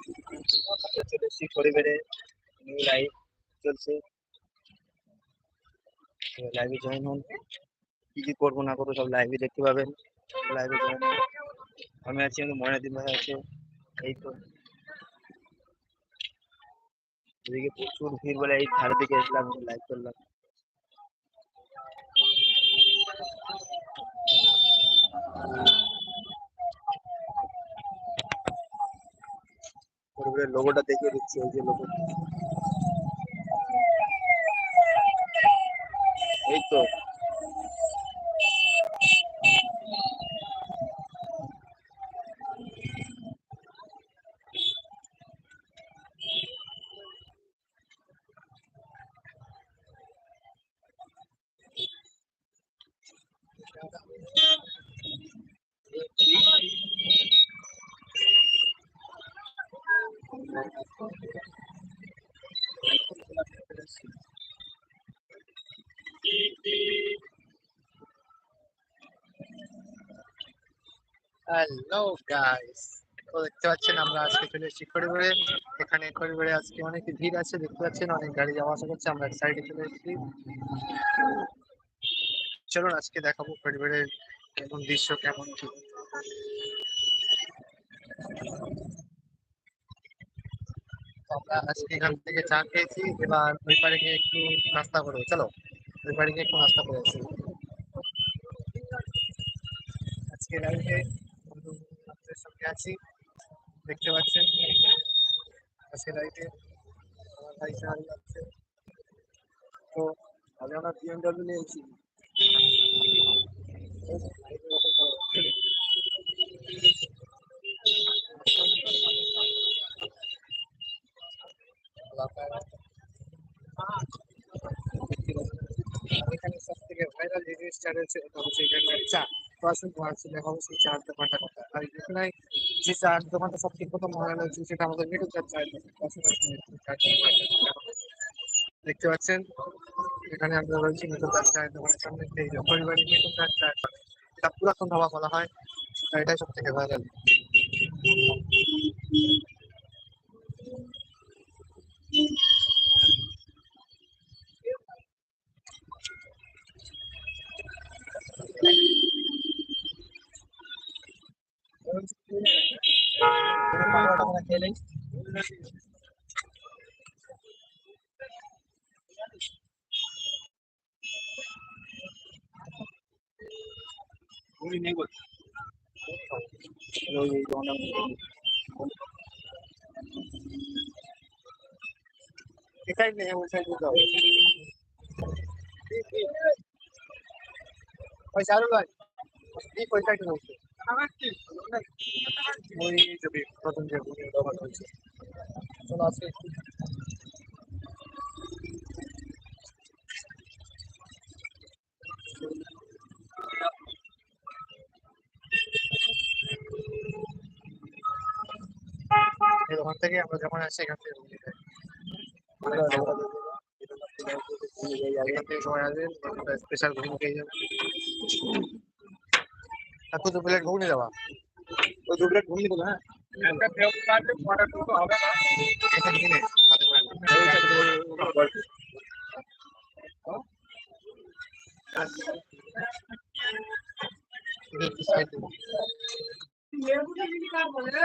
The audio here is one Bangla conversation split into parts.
চলে পরিবারে চলছে। লাইভে জয়েন হন। কি কি করব না করব সব লাইভে দেখতে পাবেন। লাইভে জয়েন আমি আছি আমি ময়নাদিন ভাই আছে। এই তো। এদিকে প্রচুর ভিড় বলে এই ধারে দিকে এসলাম লাইভ করলাম। পরিবারের লোগোটা দেখিয়ে দিচ্ছি এই যে লোগো এই তো। হ্যালো গাইস তো দেখতে পাচ্ছেন আমরা আজকে চলে এসেছি খড়িবাড়ে এখানে খড়িবাড়ে আজকে অনেক ভিড় আছে, দেখতে পাচ্ছেন অনেক গাড়ি যাওয়া আসা করছে, আমরা এক সাইডে চলে এসেছি। চলুন, আজকে দেখাবো খড়িবাড়ের কেমন দৃশ্য, কেমন কি। আমরা আজকে এখান থেকে চা খেয়েছি, এবার ওই পারে গিয়ে একটু নাস্তা করব। চলো, ওই পারে গিয়ে একটু নাস্তা করে আসি। আজকে সঙ্গে আছি, দেখতে পাচ্ছেন। আজকে লাইভে আমার ভাই সাহায্য যাচ্ছে। তো আমি আমরা বিএমডাব্লিউ নিয়েছি। এখানে সব থেকে ভাইরাল যে জিনিসটা রয়েছে ওটা হচ্ছে এখানে চা। কথা। আর যে দোকানটা সব ভাইরাল হয়েছে সেটা আমাদের চার। দেখতে পাচ্ছেন, এখানে আমরা চার দোকানের সামনে। পরিবারের চার পুরাতন ধাবা বলা হয় এটাই সব থেকে viral thế đấy Green Network rồi còn đồng cái cách này em sẽ đi rồi quay sao được rồi? Đi quay cách rồi ওই যে বি- প্রথম যে দোকান রয়েছে চলো আজকে একটু এই দোকান থেকে আমরা যখন আসি এখান থেকে রুটি খাই এখান থেকে সময় আসবেন স্পেশাল ঘুগনি খেয়ে যাবেন तू दो प्लेट भूख नहीं दवा तो दो प्लेट भूख नहीं दवा ऐसा प्रयोग कर तो हमारा तो होगा। ऐसा नहीं है ये मुझे निकाल बोले।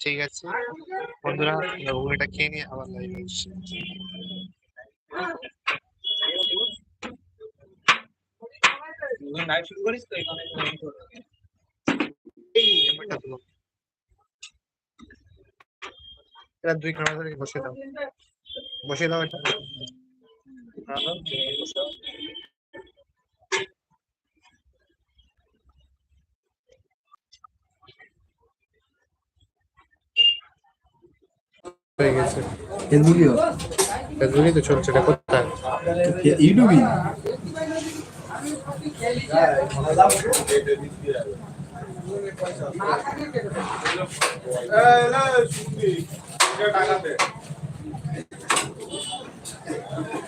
ঠিক আছে বন্ধুরা ঘুগনিটা খেয়ে নিয়ে আবার লাইভ আসছি। এটা দুই ঘণ্টা ধরে বসে দাও। বসে দাও এটা হয়ে গেছে ফেসবুকেও ফেসবুকে তো চলছে এটা কোথায় ইউটিউবই টাকা দে Thank you.